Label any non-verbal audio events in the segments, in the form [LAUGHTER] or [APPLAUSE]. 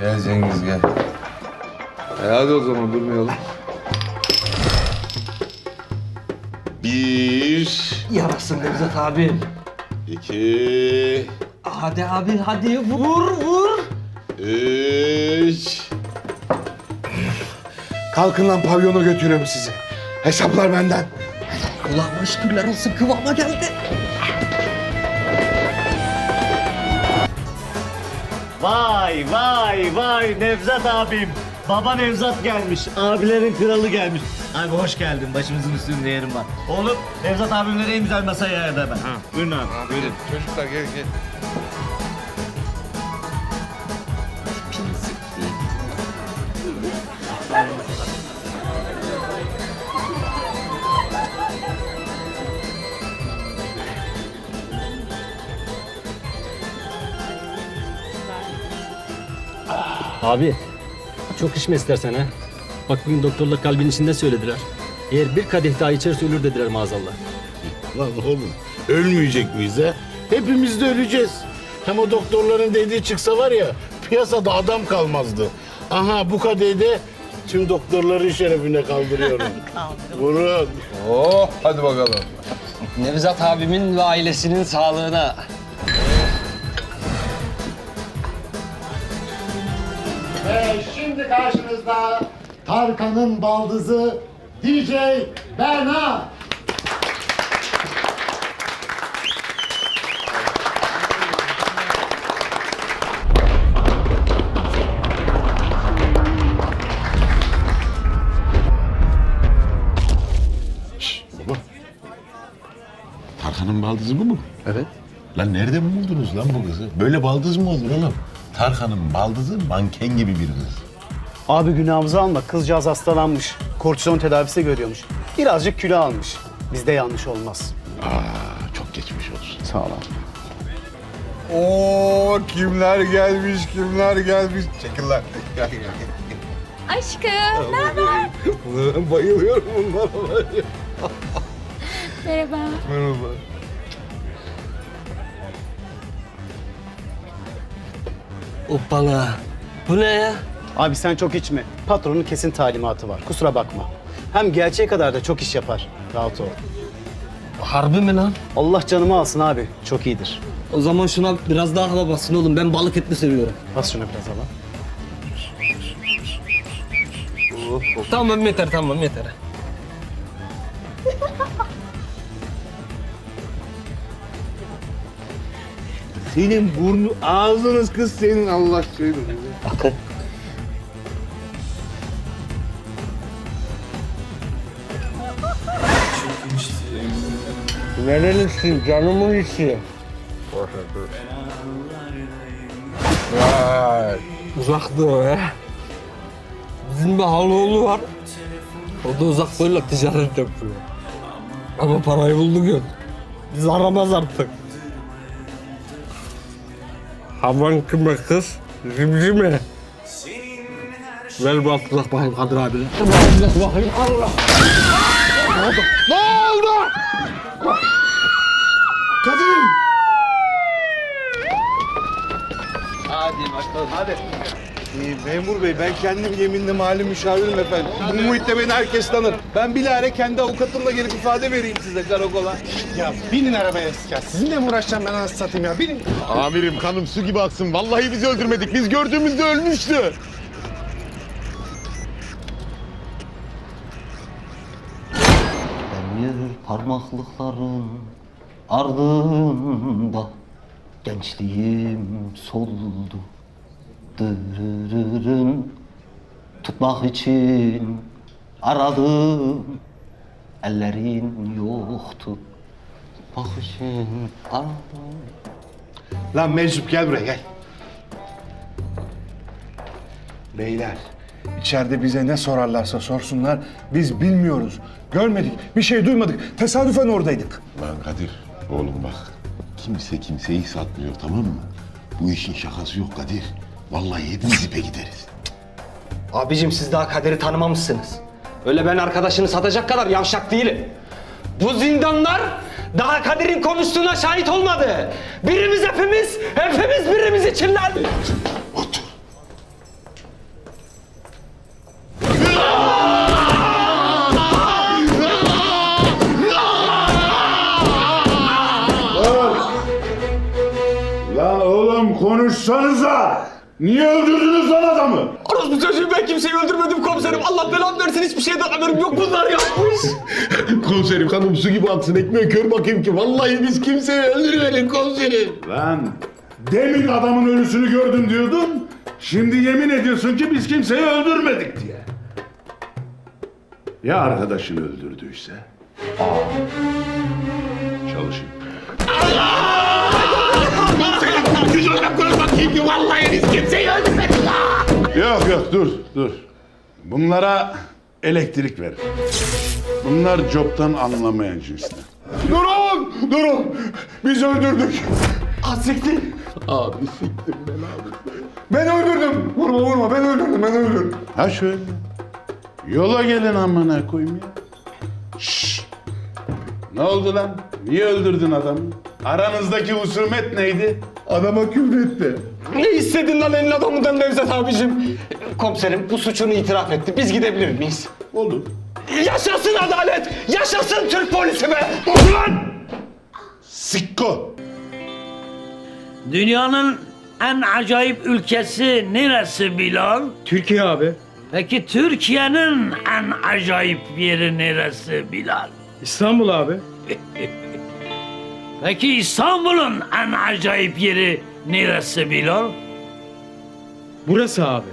Gel Cengiz gel. E hadi o zaman durmayalım. Bir, Yarasın Nevzat abi. iki, Hadi abi hadi vur vur. üç. Kalkın lan pavyona götürüyorum sizi. Hesaplar benden. Kulağıma şükürler olsun kıvama geldi. Vay vay vay Nevzat abim. Baba Nevzat gelmiş. Abilerin kralı gelmiş. Abi hoş geldin. Başımızın üstünde yerim var. Oğlum Nevzat abimleri en güzel masaya ayarla ben. Ha, buyurun abi. Buyurun. Çocuklar gel gel. Abi çok içme istersen ha. Bak bugün doktorlar kalbin içinde söylediler. Eğer bir kadeh daha içerse ölür dediler maazallah. Lan oğlum ölmeyecek miyiz ha? Hepimiz de öleceğiz. Hem o doktorların dediği çıksa var ya piyasada adam kalmazdı. Aha bu kadehde tüm doktorların şerefine kaldırıyorum. [LAUGHS] Vurun. Oh hadi bakalım. Nevzat abimin ve ailesinin sağlığına. Ve şimdi karşınızda Tarkan'ın baldızı DJ Berna. Tarkan'ın baldızı bu mu? Evet. Lan nereden buldunuz lan bu kızı? Böyle baldız mı olur oğlum? Tarkan'ın baldızı manken gibi bir kız. Abi günahımızı alma. Kızcağız hastalanmış. Kortizon tedavisi görüyormuş. Birazcık kilo almış. Bizde yanlış olmaz. Aa çok geçmiş olsun. Sağ ol abi. Oo kimler gelmiş kimler gelmiş. Çekil lan. Gel gel gel. Aşkım, ne haber? Ben bayılıyorum bunlara. Merhaba. Merhaba. Hoppala. Bu ne ya? Abi sen çok içme. Patronun kesin talimatı var. Kusura bakma. Hem gerçeğe kadar da çok iş yapar. Rahat ol. Harbi mi lan? Allah canımı alsın abi. Çok iyidir. O zaman şuna biraz daha hava basın oğlum. Ben balık etli seviyorum. Bas şuna biraz hava. Tamam yeter tamam yeter. Senin burnu ağzınız kız senin Allah aşkına. Bakın. Nerelisin canımın içi? Vay. Uzak doğu he. Bizim bir haloğlu var. O da uzak doğuyla ticaret yapıyor. Ama parayı bulduk yok. Biz aramaz artık. Havan kime kız? Zimzime. Ver bu altına bakayım Kadir abi. Biraz bakayım Allah. Ne oldu? Kadir! Ee, memur bey ben kendim yeminli mali müşavirim efendim. Bu muhitte beni herkes tanır. Ben bilahare kendi avukatımla gelip ifade vereyim size karakola. Ya binin arabaya ya. Sizinle mi uğraşacağım ben anasını satayım ya? Binin. Amirim kanım su gibi aksın. Vallahi biz öldürmedik. Biz gördüğümüzde ölmüştü. Demir parmaklıkların ardında gençliğim soldu. Dırırırın tutmak için aradım. Ellerin yoktu. Bak için aradım. Lan Meczup gel buraya gel. Beyler, içeride bize ne sorarlarsa sorsunlar. Biz bilmiyoruz, görmedik, bir şey duymadık. Tesadüfen oradaydık. Lan Kadir oğlum bak. Kimse kimseyi satmıyor tamam mı? Bu işin şakası yok Kadir. Vallahi yediniz ipe gideriz. Abicim siz daha kaderi tanımamışsınız. Öyle ben arkadaşını satacak kadar yavşak değilim. Bu zindanlar daha kaderin konuştuğuna şahit olmadı. Birimiz hepimiz, hepimiz birimiz içinlerdi. Otur. La oğlum konuşsanıza. Niye öldürdünüz lan adamı? Orospu çocuğu ben kimseyi öldürmedim komiserim. Allah belanı versin hiçbir şeyden haberim yok bunlar yapmış. [LAUGHS] Komiserim kanım su gibi aksın ekmeği kör bakayım ki. Vallahi biz kimseyi öldürmedik komiserim. Lan demin adamın ölüsünü gördüm diyordun. Şimdi yemin ediyorsun ki biz kimseyi öldürmedik diye. Ya arkadaşın öldürdüyse? Aa. Çalışayım. Yok yok dur dur. Bunlara elektrik ver. Bunlar coptan anlamayan cinsten. Durun! Durun! Biz öldürdük. Asiktir. Abi siktir ben abi. Ben öldürdüm. Vurma vurma ben öldürdüm ben öldürdüm. Ha şöyle. Yola gelin amına koyayım ya. Şşş. Ne oldu lan? Niye öldürdün adamı? Aranızdaki husumet neydi? Adama küfretti. Ne istedin lan elin adamından Nevzat abicim? Komiserim bu suçunu itiraf etti. Biz gidebilir miyiz? Olur. Yaşasın adalet! Yaşasın Türk polisi be! Ulan! Sikko. Dünyanın en acayip ülkesi neresi Bilal? Türkiye abi. Peki Türkiye'nin en acayip yeri neresi Bilal? İstanbul abi. [LAUGHS] Peki İstanbul'un en acayip yeri neresi Bilal? Burası abi.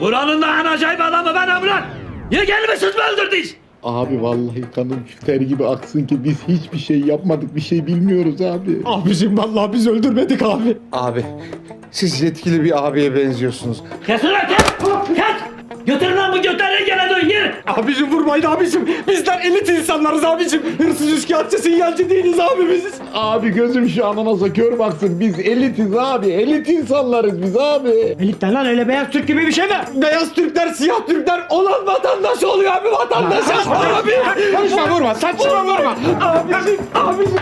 Buranın da en acayip adamı benim lan! Ya gelmişsiniz mi öldürdünüz? Abi vallahi kanım ter gibi aksın ki biz hiçbir şey yapmadık, bir şey bilmiyoruz abi. Abicim vallahi biz öldürmedik abi. Abi siz yetkili bir abiye benziyorsunuz. Kes ulan kes! Kes! Götürün lan bu götleri gene dön yürü! Abicim vurmayın abicim. Bizler elit insanlarız abicim. Hırsız üçkağıtçı sinyalci değiliz abi biz. Abi gözüm şu an anasa kör baksın. Biz elitiz abi. Elit insanlarız biz abi. Elitten lan öyle beyaz Türk gibi bir şey mi? Beyaz Türkler, siyah Türkler olan vatandaş oluyor abi vatandaş. abi. Konuşma vurma, saçma vurma. Abicim, abicim.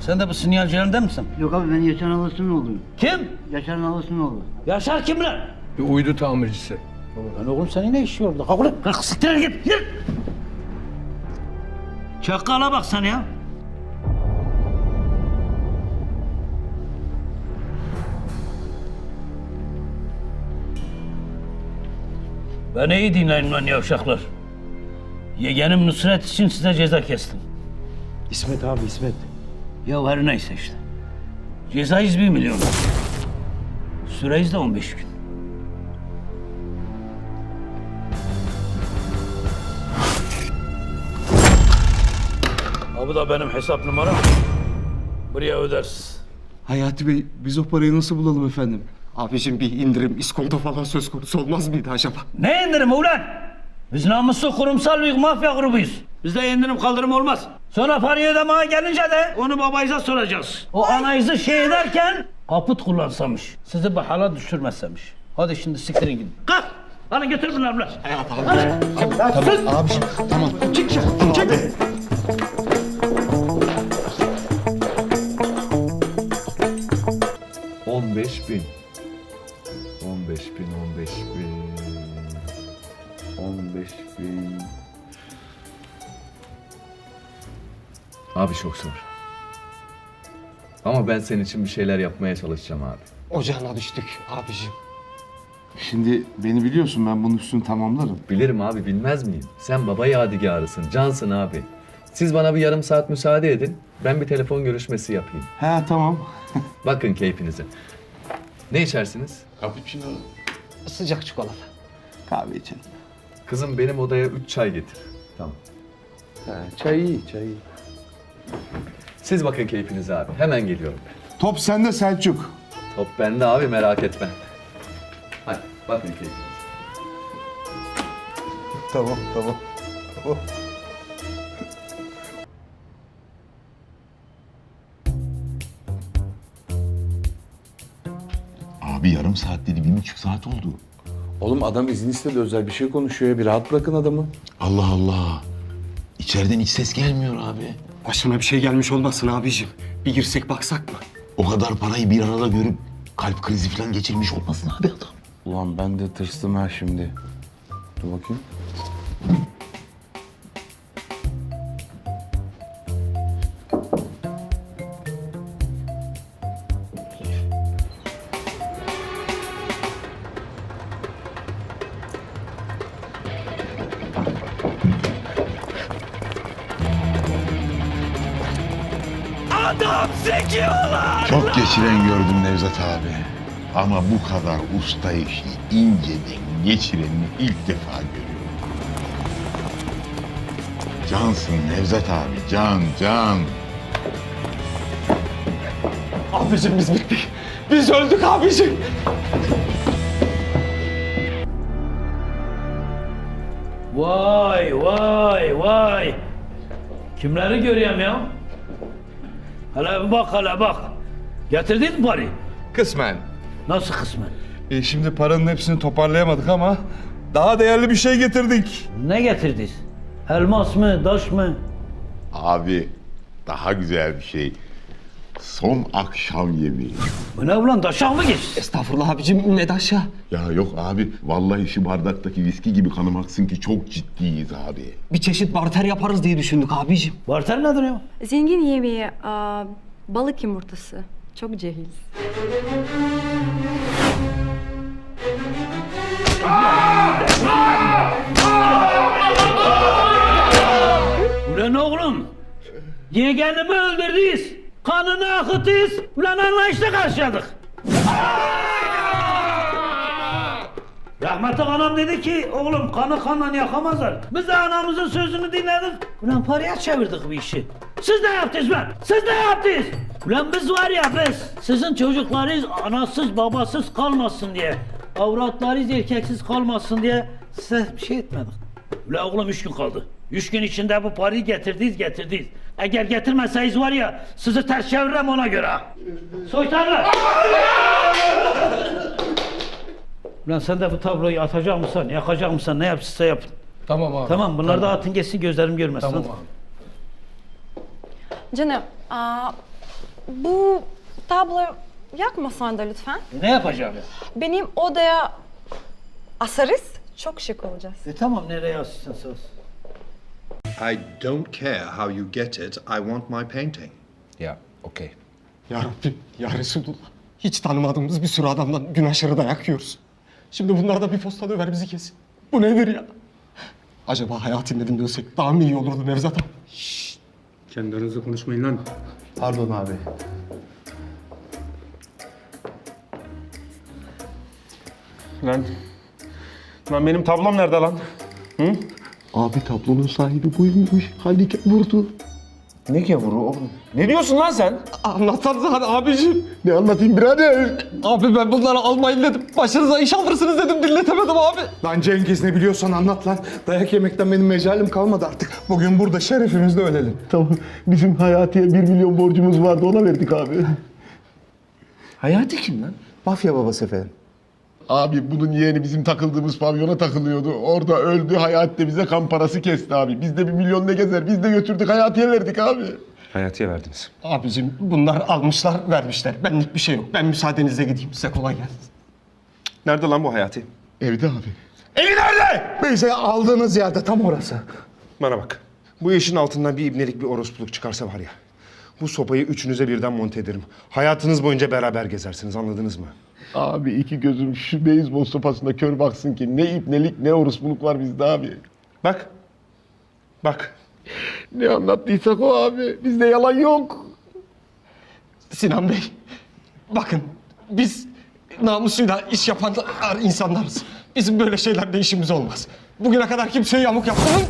Sen de bu sinyalcilerinden misin? Yok abi ben Yaşar Nalısı'nın oğluyum. Kim? Yaşar Nalısı'nın oğlu. Yaşar kim lan? Bir uydu tamircisi. Lan oğlum senin ne işin orada? Kalk ulan. Kalk siktir git. Yürü. Çakala bak sen ya. Beni iyi dinleyin lan yavşaklar. Yeğenim Nusret için size ceza kestim. İsmet abi İsmet. Ya her neyse işte. Cezayız bir milyon. Süreyiz de 15 gün. Ha bu da benim hesap numaram. Buraya ödersiz. Hayati Bey biz o parayı nasıl bulalım efendim? Abicim bir indirim, iskonto falan söz konusu olmaz mıydı acaba? Ne indirim ulan? Biz namuslu kurumsal bir mafya grubuyuz. Bizde indirim kaldırım olmaz. Sonra parayı ödemeye gelince de onu babayıza soracağız. O anayızı şey ederken kaput kullansamış. Sizi bu hala düşürmezsemiş. Hadi şimdi siktirin gidin. Kalk! Hadi götür bunları bunlar. Abiciğim tamam. Çık çık. Çık. Abi çok zor. Ama ben senin için bir şeyler yapmaya çalışacağım abi. Ocağına düştük abicim. Şimdi beni biliyorsun ben bunun üstünü tamamlarım. Bilirim abi bilmez miyim? Sen baba yadigarısın, cansın abi. Siz bana bir yarım saat müsaade edin. Ben bir telefon görüşmesi yapayım. He tamam. [LAUGHS] Bakın keyfinize. Ne içersiniz? Cappuccino. Sıcak çikolata. Kahve içelim. Kızım benim odaya üç çay getir. Tamam. He, çay iyi çay iyi. Siz bakın keyfinize abi. Hemen geliyorum. Top sende Selçuk. Top bende abi merak etme. Hadi bakın keyfinize. Tamam tamam. Abi yarım saat dedi, bir buçuk saat oldu. Oğlum adam izin istedi özel bir şey konuşuyor ya bir rahat bırakın adamı. Allah Allah. İçeriden hiç ses gelmiyor abi. Başına bir şey gelmiş olmasın abicim. Bir girsek baksak mı? O kadar parayı bir arada görüp kalp krizi falan geçirmiş olmasın abi adam. Ulan ben de tırstım ha şimdi. Dur bakayım. Çok geçiren gördüm Nevzat abi. Ama bu kadar usta işi inceden geçirenini ilk defa görüyorum. Cansın Nevzat abi, can, can. Abicim biz bittik. Biz öldük abicim. Vay vay vay. Kimleri görüyorum ya? Hele bir bak hele bak. Getirdin mi parayı? Kısmen. Nasıl kısmen? E, şimdi paranın hepsini toparlayamadık ama daha değerli bir şey getirdik. Ne getirdiniz? Elmas mı, taş mı? Abi daha güzel bir şey. Son akşam yemeği. Bu ne ulan taşak mı geçti? Estağfurullah abicim ne aşağı. Ya yok abi vallahi şu bardaktaki viski gibi kanım aksın ki çok ciddiyiz abi. Bir çeşit barter yaparız diye düşündük abicim. Barter nedir ya? Zengin yemeği, aa, balık yumurtası. Çok cehil. Ulan oğlum. Yeğenimi öldürdünüz. Kanını akıttınız. Ulan anlayışla karşıladık. Rahmetli anam dedi ki oğlum kanı kanla yakamazlar. Biz de anamızın sözünü dinledik. Ulan paraya çevirdik bu işi. Siz ne yaptınız lan? Siz ne yaptınız? Ulan biz var ya biz. Sizin çocuklarınız anasız babasız kalmasın diye. Avratlarınız erkeksiz kalmasın diye size bir şey etmedik. Ulan oğlum üç gün kaldı. Üç gün içinde bu parayı getirdiniz getirdiniz. Eğer getirmeseniz var ya sizi ters çeviririm ona göre. Soytarlar! Ulan sen de bu tabloyu atacak mısın, yakacak mısın, ne yapmışsa yapın. Tamam abi. Tamam bunları da atın geçsin gözlerim görmesin. Tamam abi. Canım, aa, bu tablo yakmasan da lütfen. Ne yapacağım ya? Benim odaya asarız. Çok şık olacağız. E tamam nereye asıyorsun söz. I don't care how you get it. I want my painting. Ya okey. Ya Rabbim, ya Resulullah. Hiç tanımadığımız bir sürü adamdan gün aşırı dayak yiyoruz. Şimdi bunlar da bir posta döver bizi kesin. Bu nedir ya? Acaba hayatın dedim dönsek daha mı iyi olurdu Nevzat abi? Kendi aranızda konuşmayın lan. Pardon abi. Lan. Lan benim tablom nerede lan? Abi tablonun sahibi buymuş. Handikap vurdu. Ne gavuru oğlum? Ne diyorsun lan sen? Anlatsanıza hadi abicim. Ne anlatayım birader? Abi ben bunları almayın dedim. Başınıza iş alırsınız dedim dinletemedim abi. Lan Cengiz ne biliyorsan anlat lan. Dayak yemekten benim mecalim kalmadı artık. Bugün burada şerefimizle ölelim. Tamam. Bizim Hayati'ye bir milyon borcumuz vardı ona verdik abi. Hayati kim lan? Mafya babası efendim. Abi bunun yeğeni bizim takıldığımız pavyona takılıyordu. Orada öldü. Hayati de bize kan parası kesti abi. Biz de bir milyon ne gezer. Biz de götürdük Hayati'ye verdik abi. Hayati'ye verdiniz. Abicim bunlar almışlar vermişler. Benlik bir şey yok. Ben müsaadenizle gideyim size kolay gelsin. Nerede lan bu Hayati? Evde abi. Evi nerede? Bize aldığınız yerde tam orası. Bana bak. Bu işin altından bir ibnelik bir orospuluk çıkarsa var ya. Bu sopayı üçünüze birden monte ederim. Hayatınız boyunca beraber gezersiniz anladınız mı? Abi iki gözüm şu beyzbol sopasında kör baksın ki ne ipnelik ne orospuluk var bizde abi. Bak. Bak. Ne anlattıysak o abi. Bizde yalan yok. Sinan Bey, bakın biz namusuyla iş yapan insanlarız. Bizim böyle şeylerle işimiz olmaz. Bugüne kadar kimseye yamuk yaptım.